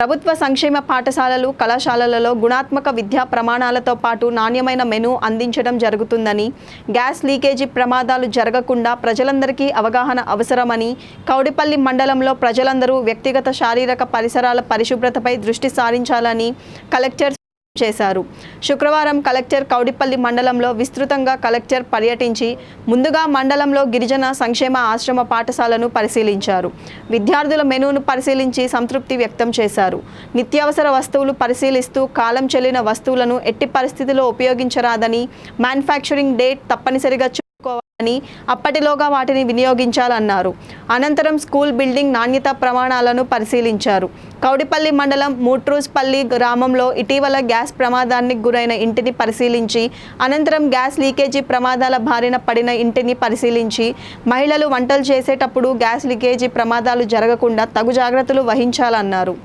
ప్రభుత్వ సంక్షేమ పాఠశాలలు కళాశాలలలో గుణాత్మక విద్యా ప్రమాణాలతో పాటు నాణ్యమైన మెను అందించడం జరుగుతుందని గ్యాస్ లీకేజీ ప్రమాదాలు జరగకుండా ప్రజలందరికీ అవగాహన అవసరమని కౌడిపల్లి మండలంలో ప్రజలందరూ వ్యక్తిగత శారీరక పరిసరాల పరిశుభ్రతపై దృష్టి సారించాలని కలెక్టర్ చేశారు. శుక్రవారం కలెక్టర్ కౌడిపల్లి మండలంలో విస్తృతంగా కలెక్టర్ పర్యటించి ముందుగా మండలంలో గిరిజన సంక్షేమ ఆశ్రమ పాఠశాలను పరిశీలించారు. విద్యార్థుల మెనూను పరిశీలించి సంతృప్తి వ్యక్తం చేశారు. నిత్యావసర వస్తువులు పరిశీలిస్తూ కాలం చెల్లిన వస్తువులను ఎట్టి పరిస్థితిలో ఉపయోగించరాదని మ్యానుఫ్యాక్చరింగ్ డేట్ తప్పనిసరిగా చూసుకోవాలని అప్పటిలోగా వాటిని వినియోగించాలన్నారు. అనంతరం స్కూల్ బిల్డింగ్ నాణ్యత ప్రమాణాలను పరిశీలించారు. కౌడిపల్లి మండలం మూట్రూస్పల్లి గ్రామంలో ఇటీవల గ్యాస్ ప్రమాదానికి గురైన ఇంటిని పరిశీలించి అనంతరం గ్యాస్ లీకేజీ ప్రమాదాల బారిన పడిన ఇంటిని పరిశీలించి మహిళలు వంటలు చేసేటప్పుడు గ్యాస్ లీకేజీ ప్రమాదాలు జరగకుండా తగు జాగ్రత్తలు వహించాలన్నారు.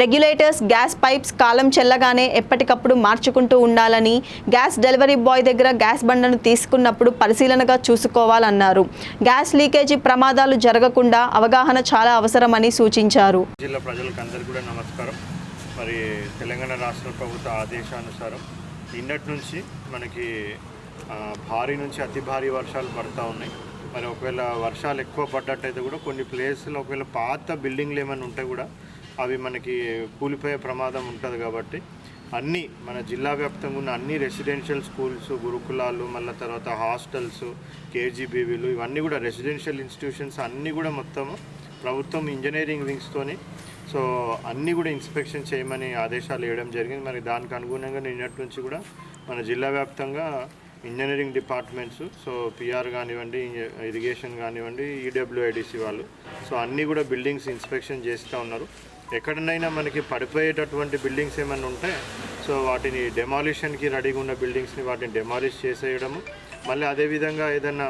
రెగ్యులేటర్స్ గ్యాస్ పైప్స్ కాలం చెల్లగానే ఎప్పటికప్పుడు మార్చుకుంటూ ఉండాలని గ్యాస్ డెలివరీ బాయ్ దగ్గర గ్యాస్ బండను తీసుకున్నప్పుడు పరిశీలనగా చూసుకోవాలన్నారు. గ్యాస్ లీకేజీ ప్రమాదాలు జరగకుండా అవగాహన చాలా అవసరమని సూచించారు. జిల్లా ప్రజలకు కూడా నమస్కారం. మరి తెలంగాణ రాష్ట్ర ప్రభుత్వ ఆదేశానుసారం నిన్నటి నుంచి మనకి భారీ నుంచి అతి భారీ వర్షాలు పడతా ఉన్నాయి. మరి ఒకవేళ వర్షాలు ఎక్కువ పడ్డట్టయితే కూడా కొన్ని ప్లేస్లో ఒకవేళ పాత బిల్డింగ్లు ఏమైనా ఉంటే కూడా అవి మనకి కూలిపోయే ప్రమాదం ఉంటుంది కాబట్టి అన్నీ మన జిల్లా వ్యాప్తంగా ఉన్న అన్ని రెసిడెన్షియల్ స్కూల్స్ గురుకులాలు మళ్ళీ తర్వాత హాస్టల్స్ కేజీబీవీలు ఇవన్నీ కూడా రెసిడెన్షియల్ ఇన్స్టిట్యూషన్స్ అన్నీ కూడా మొత్తము ప్రభుత్వం ఇంజనీరింగ్ వింగ్స్తోని సో అన్నీ కూడా ఇన్స్పెక్షన్ చేయమని ఆదేశాలు ఇవ్వడం జరిగింది. మరి దానికి అనుగుణంగా నిన్నటి నుంచి కూడా మన జిల్లా వ్యాప్తంగా ఇంజనీరింగ్ డిపార్ట్మెంట్స్ సో పిఆర్ కానివ్వండి ఇరిగేషన్ కానివ్వండి ఈడబ్ల్యూఐడిసి వాళ్ళు. సో అన్నీ కూడా బిల్డింగ్స్ ఇన్స్పెక్షన్ చేస్తూ ఉన్నారు. ఎక్కడనైనా మనకి పడిపోయేటటువంటి బిల్డింగ్స్ ఏమైనా ఉంటే సో వాటిని డెమాలిషన్కి రెడీగా ఉన్న బిల్డింగ్స్ని వాటిని డెమాలిష్ చేసేయడము. మళ్ళీ అదేవిధంగా ఏదైనా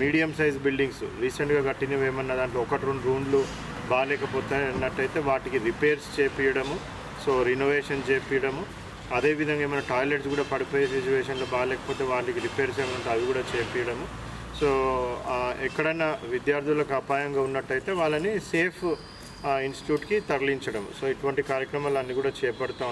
మీడియం సైజ్ బిల్డింగ్స్ రీసెంట్గా కట్టినవి ఏమన్నా దాంట్లో ఒకటి రెండు రూమ్లు బాగాలేకపోతే అన్నట్టయితే వాటికి రిపేర్స్ చేపించడము సో రినోవేషన్ చేపించడము అదేవిధంగా ఏమైనా టాయిలెట్స్ కూడా పడిపోయే సిచ్యువేషన్లో బాగాలేకపోతే వాళ్ళకి రిపేర్స్ ఏమైనా ఉంటే అవి కూడా చేపించడము సో ఎక్కడైనా విద్యార్థులకు అపాయంగా ఉన్నట్టయితే వాళ్ళని సేఫ్ ఇన్స్టిట్యూట్కి తరలించడం సో ఇటువంటి కార్యక్రమాలు అన్నీ కూడా చేపడతా